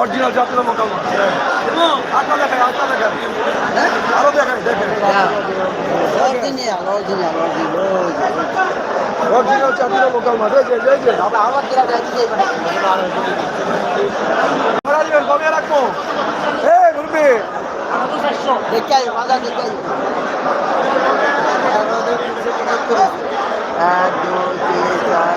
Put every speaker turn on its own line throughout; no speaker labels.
Original জাতীয় মোটামুটি আটটা দেখেন আটটা দেখেন আরো দেখেন দেখেন অরিজিনাল জাতীয় লোকাল মাছ এই যে এই যে ভাড়া দিবেন কমিয়ে রাখবো এ ঘুরবে
এক দুই তিন চার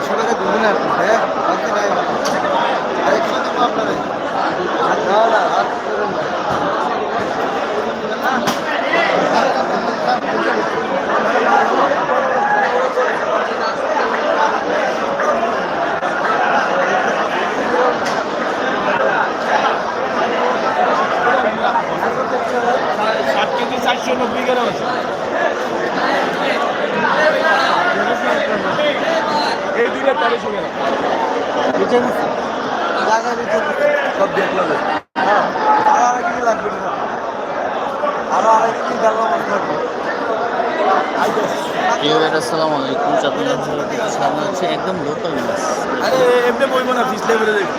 হচ্ছে একদম লোকাল মাছ
আরে এমনি বইব না পিছলে পড়ে যাইব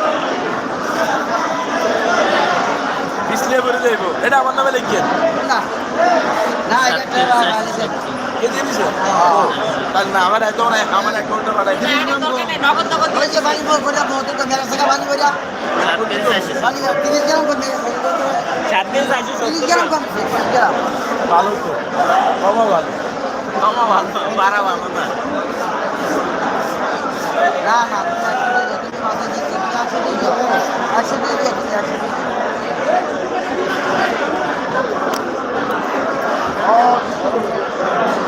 পিছলে পড়ে যাইব এটা আমার নামে লিখিয়েন
না না এটা
কে দিয়ে হ্যাঁ। না আমার এত আমার অ্যাকাউন্টটা বাড়াই
নগদ নগদ ওই তো মেলা থেকে বাড়ি করে
চার দিন আছে
30 গ্রাম কম 30 গ্রাম
ভালো তো বাবা ভালো ভালো না
না না একশো দিয়ে দিয়েছি একশো দিয়ে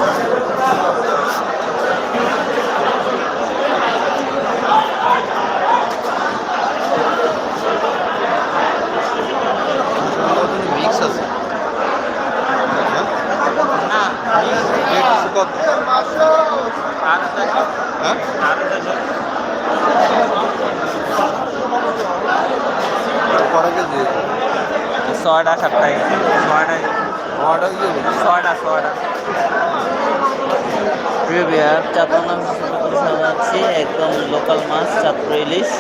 ইলিশ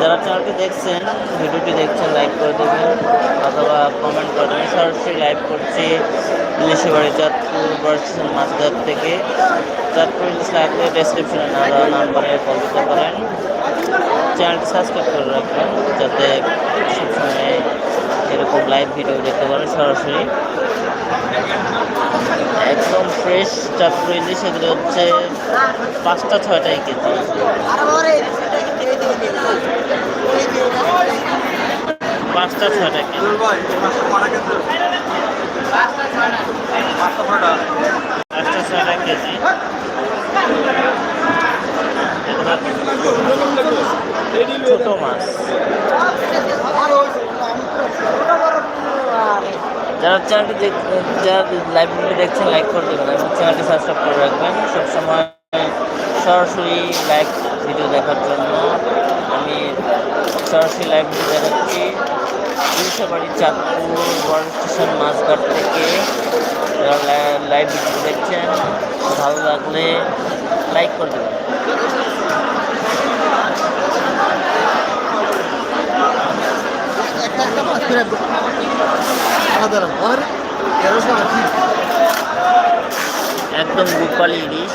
যারা চ্যানেলটি দেখছেন ভিডিওটি দেখছেন লাইক করে দেবেন অথবা কমেন্ট করবেন সরাসরি লাইভ করছি ইলিশে বাড়ি চাঁদপুর বার্সেন মাছদার থেকে চাঁদপুর ইলিশ করে ডেসক্রিপশনে না দেওয়া নাম্বারে কল দিতে পারেন চ্যানেলটি সাবস্ক্রাইব করে রাখবেন যাতে সবসময় এরকম লাইভ ভিডিও দেখতে পারেন সরাসরি একদম ফ্রেশ চাঁদপুর ইলিশ এগুলো হচ্ছে পাঁচটা ছয়টাই কেজি পাঁচটা ছটা পাঁচটা ছটা কেজি ছোট মাছ যারা চ্যানেলটি দেখ যারা লাইভ দেখছেন লাইক করে দেবেন এবং চ্যানেলটি সাবস্ক্রাইব করে রাখবেন সবসময় সরাসরি লাইভ ভিডিও দেখার জন্য আমি সরাসরি লাইভ ভিডিও দেখাচ্ছি দুশো বাড়ি চাঁদপুর বড় স্টেশন মাছঘাট থেকে লাইভ ভিডিও দেখছেন ভালো লাগলে লাইক করে দেবেন একদম রূপালি ইলিশ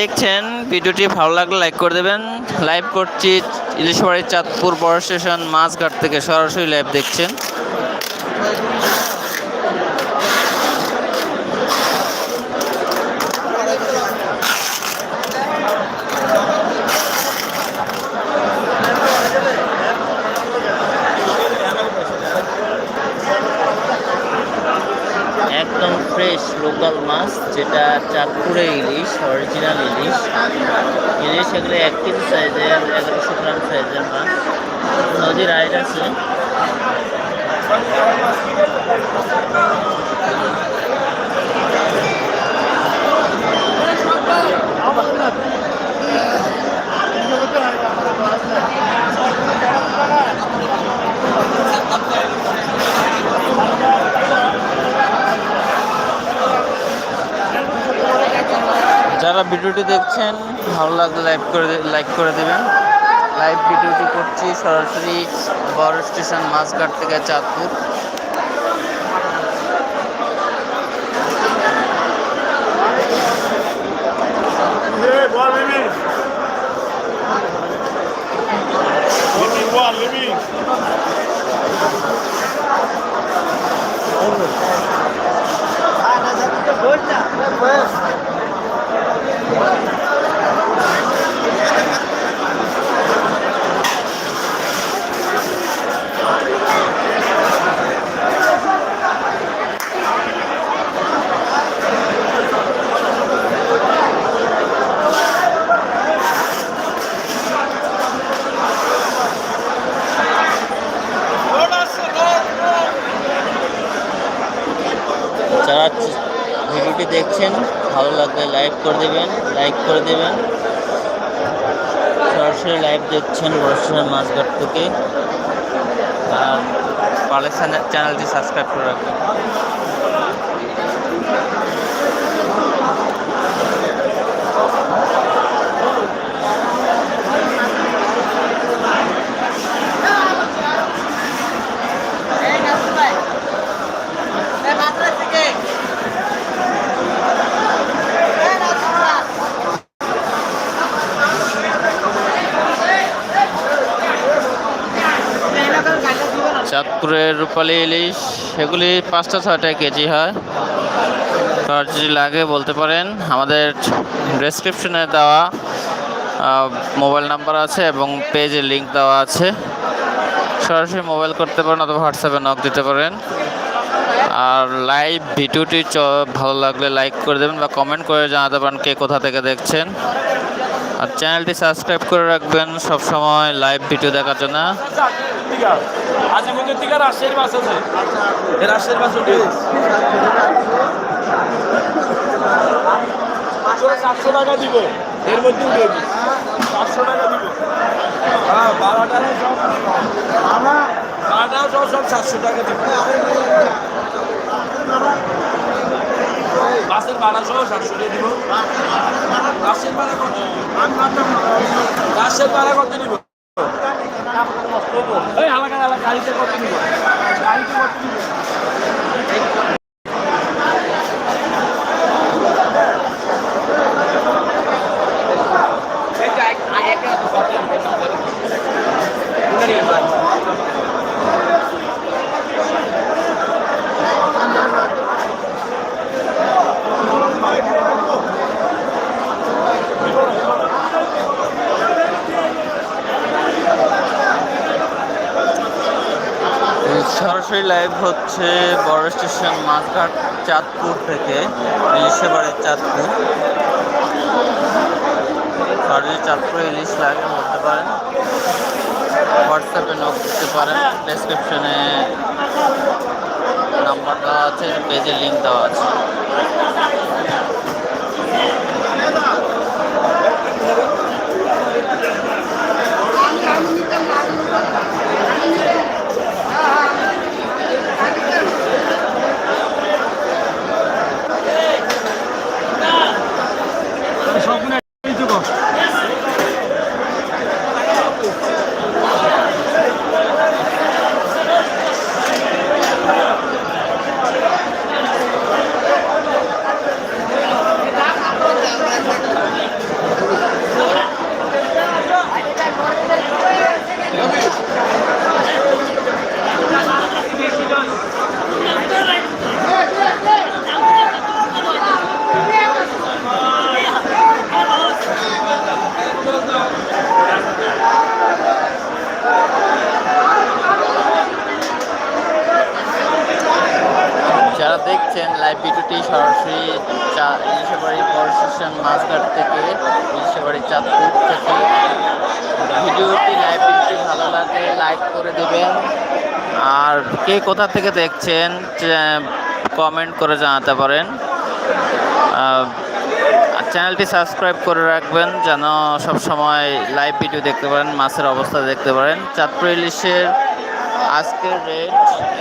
দেখছেন ভিডিওটি ভালো লাগলে লাইক করে দেবেন লাইভ করছি ইলিশবাড়ির চাঁদপুর বড় স্টেশন মাছঘাট থেকে সরাসরি লাইভ দেখছেন লোকাল মাছ যেটা চাঁদপুরে ইলিশ অরিজিনাল ইলিশ ইলিশ এগুলো এক কেজি সাইজের এগারোশো গ্রাম সাইজের মাছ নদীর আইড আছে ভিডিওটি দেখছেন ভালো লাগলে লাইভ করে লাইক করে দেবেন লাইভ ভিডিওটি করছি সরাসরি বড় স্টেশন মাছঘাট থেকে চাঁদপুর Boa, What? করে দেবেন লাইক করে দেবেন সরাসরি লাইভ দেখছেন বড়শোনার মাছঘাট থেকে আর পালে চ্যানেলটি সাবস্ক্রাইব করে রাখবেন পুকুরের রূপালি ইলিশ এগুলি পাঁচটা ছয়টা কেজি হয় আর যদি লাগে বলতে পারেন আমাদের ডেসক্রিপশনে দেওয়া মোবাইল নাম্বার আছে এবং পেজের লিঙ্ক দেওয়া আছে সরাসরি মোবাইল করতে পারেন অথবা হোয়াটসঅ্যাপে নক দিতে পারেন আর লাইভ ভিডিওটি ভালো লাগলে লাইক করে দেবেন বা কমেন্ট করে জানাতে পারেন কে কোথা থেকে দেখছেন আর চ্যানেলটি সাবস্ক্রাইব করে রাখবেন সব সময় লাইভ ভিডিও দেখার জন্য টাকা এর মধ্যে চারশো টাকা হ্যাঁ বারোটা বারোটা সব সাতশো টাকা দিব গাছের পাড়া সহ সাতশো দিয়ে দিব বাসের ভাড়া কত এই হালাকা হালাকা গাড়িতে কত দিব গাড়িতে কত দিব হচ্ছে বড় স্টেশন মাঝঘাট চাঁদপুর থেকে ইলিশে বাড়ির চাঁদপুর বাড়ির চাঁদপুর ইলিশ লাগে বলতে পারেন হোয়াটসঅ্যাপে নোট দিতে পারেন ডেসক্রিপশনে নাম্বার দেওয়া আছে পেজের লিঙ্ক দেওয়া আছে দেখছেন লাইভ ভিডিওটি সরাসরি ইলিশাবাড়ি বড় স্টেশন মাছঘাট থেকে ইলিশাবাড়ি চাঁদপুর থেকে ভিডিওটি লাইভ ভিডিওটি ভালো লাগে লাইক করে দেবেন আর কে কোথা থেকে দেখছেন কমেন্ট করে জানাতে পারেন চ্যানেলটি সাবস্ক্রাইব করে রাখবেন যেন সব সময় লাইভ ভিডিও দেখতে পারেন মাছের অবস্থা দেখতে পারেন চাঁদপুর ইলিশের আজকের রেট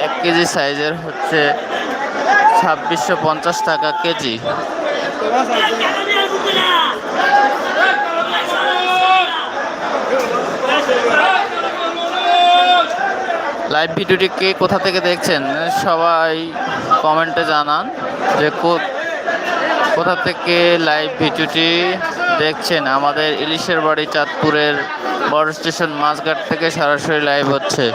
এক কেজি সাইজের হচ্ছে ছাব্বিশশো পঞ্চাশ টাকা কেজি লাইভ ভিডিওটি কে কোথা থেকে দেখছেন সবাই কমেন্টে জানান যে কোথা থেকে লাইভ ভিডিওটি দেখছেন আমাদের ইলিশের বাড়ি চাঁদপুরের বড় স্টেশন মাছঘাট থেকে সরাসরি লাইভ হচ্ছে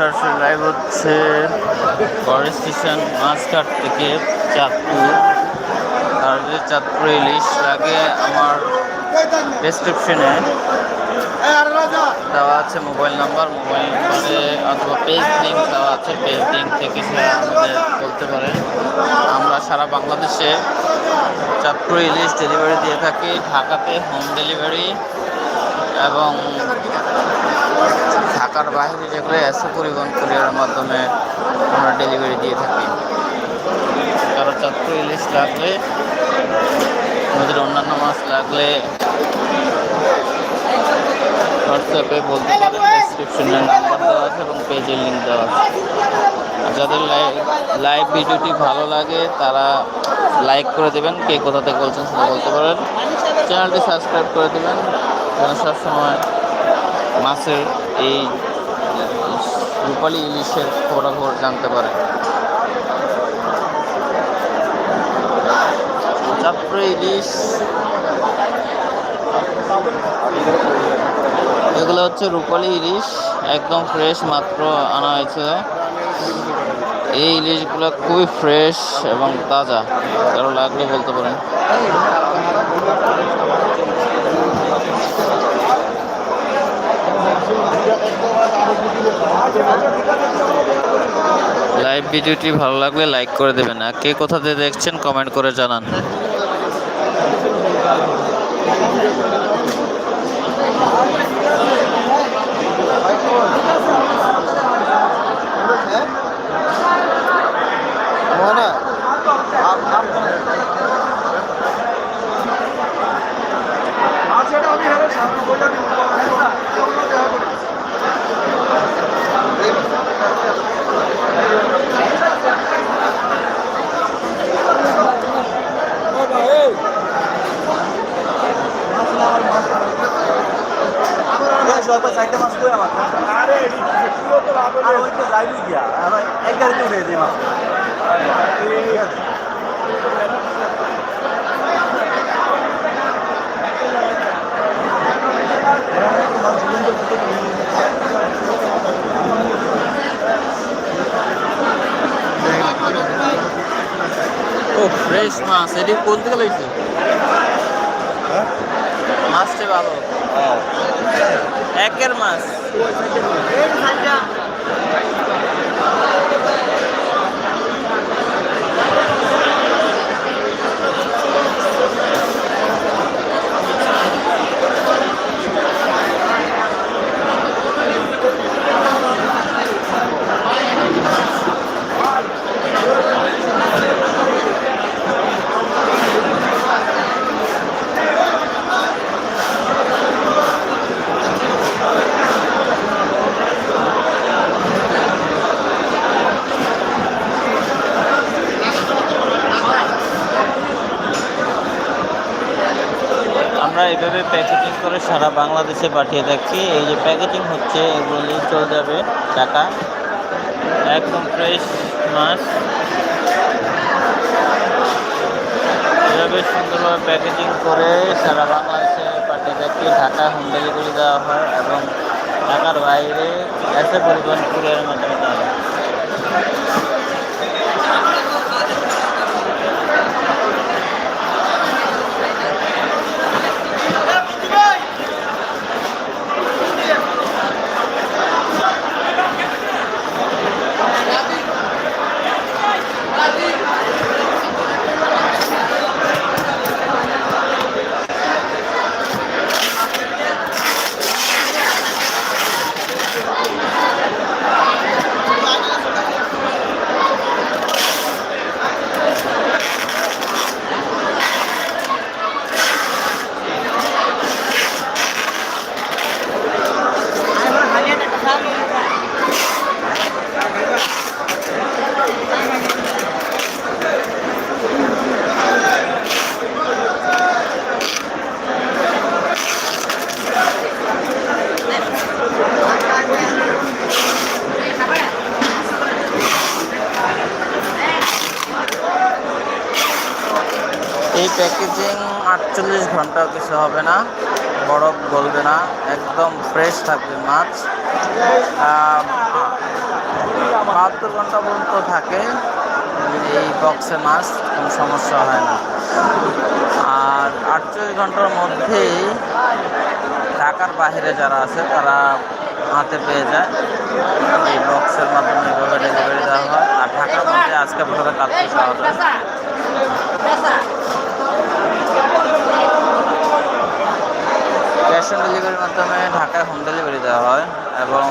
সরাসরি লাইভ হচ্ছে ফরেস্ট স্টেশন মাছঘাট থেকে চাঁদপুর আর যে চাঁদপুর ইলিশ আগে আমার ডেসক্রিপশনে দেওয়া আছে মোবাইল নাম্বার মোবাইল নাম্বারে অথবা পেজ লিঙ্ক দেওয়া আছে পেজ লিঙ্ক থেকে সে আমাদের বলতে পারেন আমরা সারা বাংলাদেশে চাঁদপুর ইলিশ ডেলিভারি দিয়ে থাকি ঢাকাতে হোম ডেলিভারি এবং ঢাকার বাইরে যেগুলো এসে পরিবহন কুরিয়ারের মাধ্যমে আমরা ডেলিভারি দিয়ে থাকি কারো চাকরি ইলিশ লাগলে নদীর অন্যান্য মাছ লাগলে হোয়াটসঅ্যাপে বলতে পারেন ডিসক্রিপশনের নাম্বার দেওয়া আছে এবং পেজের লিঙ্ক দেওয়া আছে আর যাদের লাইভ ভিডিওটি ভালো লাগে তারা লাইক করে দেবেন কে কোথা থেকে বলছেন সেটা বলতে পারেন চ্যানেলটি সাবস্ক্রাইব করে দেবেন যেন সবসময় মাছের এই রূপালি ইলিশের খবরাখবর জানতে পারেন চাপড়ে ইলিশ এগুলো হচ্ছে রূপালি ইলিশ একদম ফ্রেশ মাত্র আনা হয়েছে এই ইলিশগুলো খুবই ফ্রেশ এবং তাজা কারো লাগলে বলতে পারেন লাইভ ভিডিওটি ভালো লাগলে লাইক করে দেবেন আর কে কোথা থেকে দেখছেন কমেন্ট করে জানান আর গিয়া এক গাড়িতে উঠে দিই মাছ ঠিক আছে ও ফ্রেশ মাছ এটি কোন থেকে লইছে হ্যাঁ? মাছটা ভালো হ্যাঁ। একের মাছ অ্যাড্রেসে পাঠিয়ে থাকছি এই যে প্যাকেজিং হচ্ছে এগুলি চলে যাবে টাকা একদম ফ্রেশ মাছ এভাবে সুন্দরভাবে প্যাকেজিং করে সারা বাংলাদেশে পাঠিয়ে থাকি ঢাকা হোম ডেলিভারি দেওয়া হয় এবং ঢাকার বাইরে এসে পরিবহন কুরিয়ারের মাধ্যমে দেওয়া হয় বাহাত্তর ঘন্টা পর্যন্ত থাকে এই বক্সে মাছ কোনো সমস্যা হয় না আর আটচল্লিশ ঘন্টার মধ্যেই ঢাকার বাহিরে যারা আছে তারা হাতে পেয়ে যায় এই বক্সের মাধ্যমে এভাবে ডেলিভারি দেওয়া হয় আর ঢাকার মধ্যে আজকে করে কালকে সহজ ক্যাশ অন ডেলিভারির মাধ্যমে ঢাকায় হোম ডেলিভারি দেওয়া হয় এবং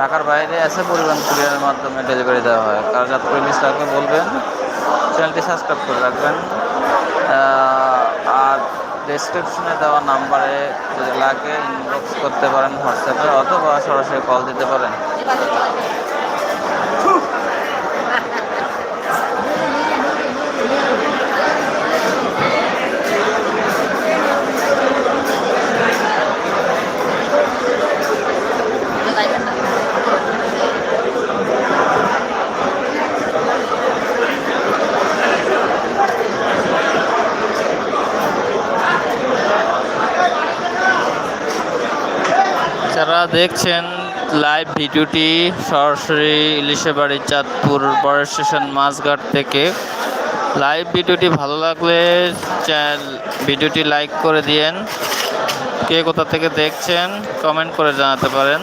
ঢাকার বাইরে এসে পরিবহন কুরিয়ারের মাধ্যমে ডেলিভারি দেওয়া হয় কারজাত মিস্টারকে বলবেন চ্যানেলটি সাবস্ক্রাইব করে রাখবেন আর ডিসক্রিপশনে দেওয়া নাম্বারে যদি লাগে ইনবক্স করতে পারেন হোয়াটসঅ্যাপে অথবা সরাসরি কল দিতে পারেন দেখছেন লাইভ ভিডিওটি সরাসরি বাড়ির চাঁদপুর বড় স্টেশন মাছঘাট থেকে লাইভ ভিডিওটি ভালো লাগলে ভিডিওটি লাইক করে দিয়েন কে কোথা থেকে দেখছেন কমেন্ট করে জানাতে পারেন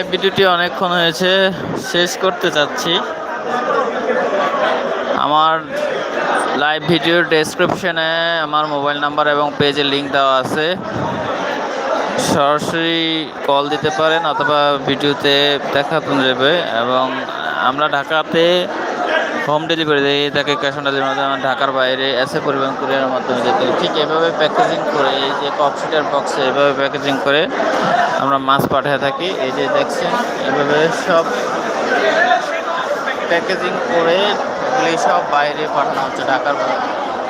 লাইভ ভিডিওটি অনেকক্ষণ হয়েছে শেষ করতে চাচ্ছি আমার লাইভ ভিডিওর ডেসক্রিপশনে আমার মোবাইল নাম্বার এবং পেজের লিঙ্ক দেওয়া আছে সরাসরি কল দিতে পারেন অথবা ভিডিওতে দেখা যাবে এবং আমরা ঢাকাতে হোম ডেলিভারি তাকে ক্যাশ অন ডেলিভারির মাধ্যমে ঢাকার বাইরে এসে পরিবহন কুরিয়ার মাধ্যমে যেতে ঠিক এভাবে প্যাকেজিং করে এই যে কপসিটার বক্সে এভাবে প্যাকেজিং করে আমরা মাছ পাঠিয়ে থাকি এই যে দেখছেন এভাবে সব প্যাকেজিং করে এগুলি সব বাইরে পাঠানো হচ্ছে ঢাকার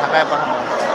ঢাকায় পাঠানো হচ্ছে